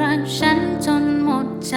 รักฉันจนหมดใจ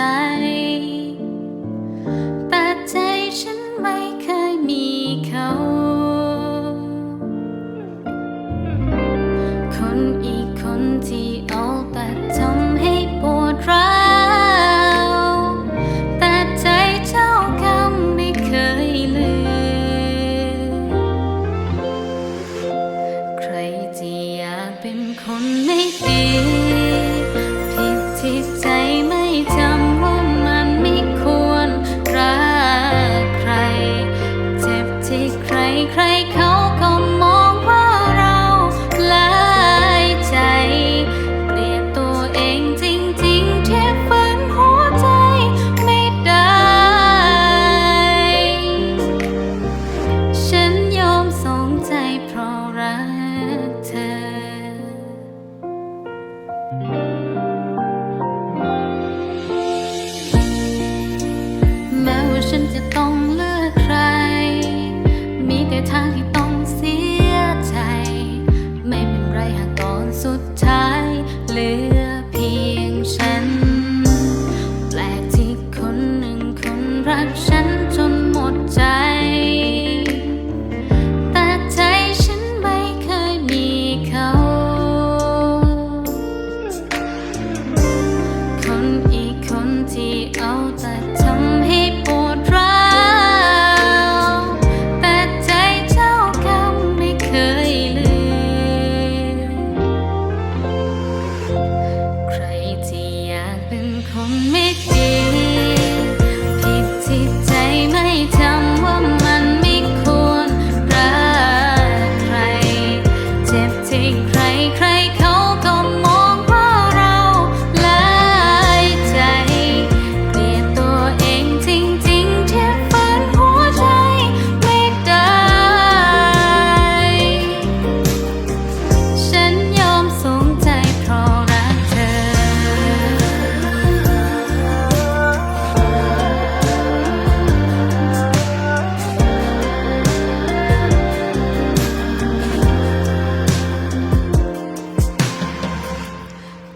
ค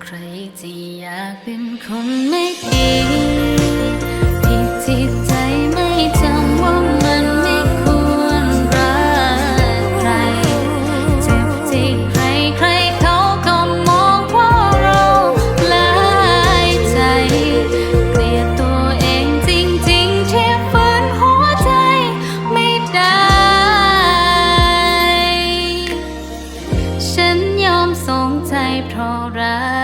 ใครที่อยากเป็นคนไม่ดีผิดที่ใจไม่จำว่ามันไม่ควรรักใคร เจ็บที่ใครใครเขาก็มองว่าเราหลายใจ เกลียดตัวเองจริงๆที่ฝืนหัวใจไม่ได้ ฉันยอมสงใจเพราะรัก